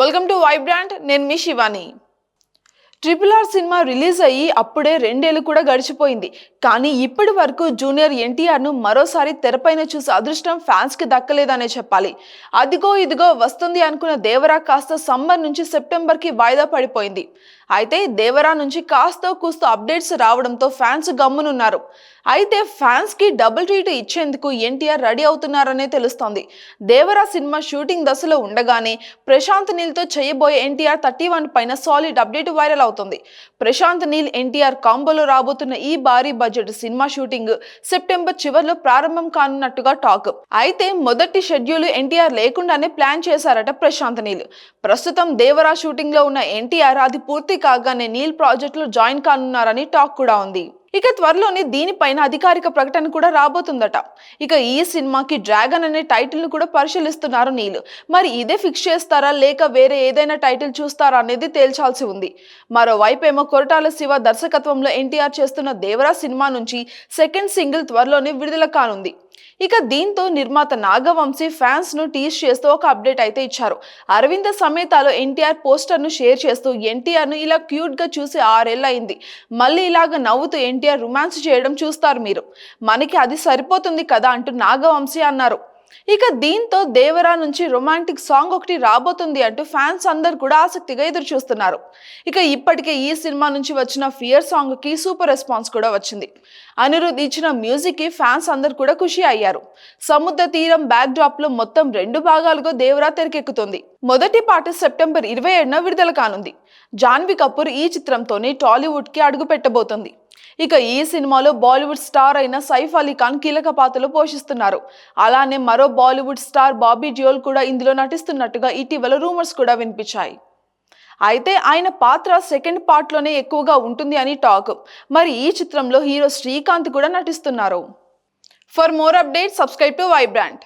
Welcome to Vibrant నేను మీ Shivani. Triple R cinema release అయ్యి అప్పుడే రెండేళ్ళు కూడా గడిచిపోయింది. కానీ ఇప్పటి వరకు జూనియర్ ఎన్టీఆర్ను మరోసారి తెరపైన చూసే అదృష్టం ఫ్యాన్స్కి దక్కలేదనే చెప్పాలి. అదిగో ఇదిగో వస్తుంది అనుకున్న దేవరా కాస్త సమ్మర్ నుంచి సెప్టెంబర్కి వాయిదా పడిపోయింది. అయితే దేవరా నుంచి కాస్త కూస్త అప్డేట్స్ రావడంతో ఫ్యాన్స్ గమ్మునున్నారు. అయితే ఫ్యాన్స్కి డబుల్ ట్రీట్ ఇచ్చేందుకు ఎన్టీఆర్ రెడీ అవుతున్నారనే తెలుస్తోంది. దేవరా సినిమా షూటింగ్ దశలో ఉండగానే ప్రశాంత్ నీల్తో చేయబోయే ఎన్టీఆర్ థర్టీ వన్ పైన సాలిడ్ అప్డేట్ వైరల్ అవుతుంది. ప్రశాంత్ నీల్ ఎన్టీఆర్ కాంబోలో రాబోతున్న ఈ భారీ బడ్జెట్ సినిమా షూటింగ్ సెప్టెంబర్ చివరిలో ప్రారంభం కానున్నట్టుగా టాక్. అయితే మొదటి షెడ్యూల్ ఎన్టీఆర్ లేకుండానే ప్లాన్ చేశారట ప్రశాంత్ నీల్. ప్రస్తుతం దేవరా షూటింగ్లో ఉన్న ఎన్టీఆర్ అది పూర్తి కాగానే నీల్ ప్రాజెక్ట్లో జాయిన్ కానున్నారని టాక్ కూడా ఉంది. ఇక త్వరలోనే దీనిపైన అధికారిక ప్రకటన కూడా రాబోతుందట. ఇక ఈ సినిమాకి డ్రాగన్ అనే టైటిల్ను కూడా పరిశీలిస్తున్నారు నీళ్ళు మరి ఇదే ఫిక్స్ చేస్తారా? లేక వేరే ఏదైనా టైటిల్ చూస్తారా అనేది తేల్చాల్సి ఉంది. మరోవైపు ఏమో కొరటాల శివ దర్శకత్వంలో ఎన్టీఆర్ చేస్తున్న దేవరా సినిమా నుంచి సెకండ్ సింగిల్ త్వరలోనే విడుదల కానుంది. ఇక దీంతో నిర్మాత నాగవంశీ ఫ్యాన్స్ను టీస్ చేస్తూ ఒక అప్డేట్ అయితే ఇచ్చారు. అరవింద సమేతాలో ఎన్టీఆర్ పోస్టర్ను షేర్ చేస్తూ ఎన్టీఆర్ను ఇలా క్యూట్గా చూసి ఆరేళ్ళు అయింది మళ్ళీ ఇలాగ నవ్వుతూ ఎన్టీఆర్ రొమాన్స్ చేయడం చూస్తారు మీరు. మనకి అది సరిపోతుంది కదా అంటూ నాగవంశీ అన్నారు. ఇక దీంతో దేవరా నుంచి రొమాంటిక్ సాంగ్ ఒకటి రాబోతుంది అంటూ ఫ్యాన్స్ అందరు కూడా ఆసక్తిగా ఎదురు చూస్తున్నారు. ఇక ఇప్పటికే ఈ సినిమా నుంచి వచ్చిన ఫియర్ సాంగ్కి సూపర్ రెస్పాన్స్ కూడా వచ్చింది. అనిరుద్ ఇచ్చిన మ్యూజిక్కి ఫ్యాన్స్ అందరు కూడా ఖుషి అయ్యారు. సముద్ర తీరం బ్యాక్ డ్రాప్లో మొత్తం రెండు భాగాలుగా దేవరా తెరకెక్కుతుంది. మొదటి పాట సెప్టెంబర్ ఇరవై ఏడున విడుదల కానుంది. జాన్వి కపూర్ ఈ చిత్రంతోనే టాలీవుడ్కి అడుగు పెట్టబోతుంది ఇక ఈ సినిమాలో బాలీవుడ్ స్టార్ అయిన సైఫ్ అలీ ఖాన్ కీలక పాత్రలు పోషిస్తున్నారు. అలానే మరో బాలీవుడ్ స్టార్ బాబీ జియోల్ కూడా ఇందులో నటిస్తున్నట్టుగా ఇటీవల రూమర్స్ కూడా వినిపించాయి. అయితే ఆయన పాత్ర సెకండ్ పార్ట్లోనే ఎక్కువగా ఉంటుంది అని టాక్. మరి ఈ చిత్రంలో హీరో శ్రీకాంత్ కూడా నటిస్తున్నారు. For more update subscribe to Vibrant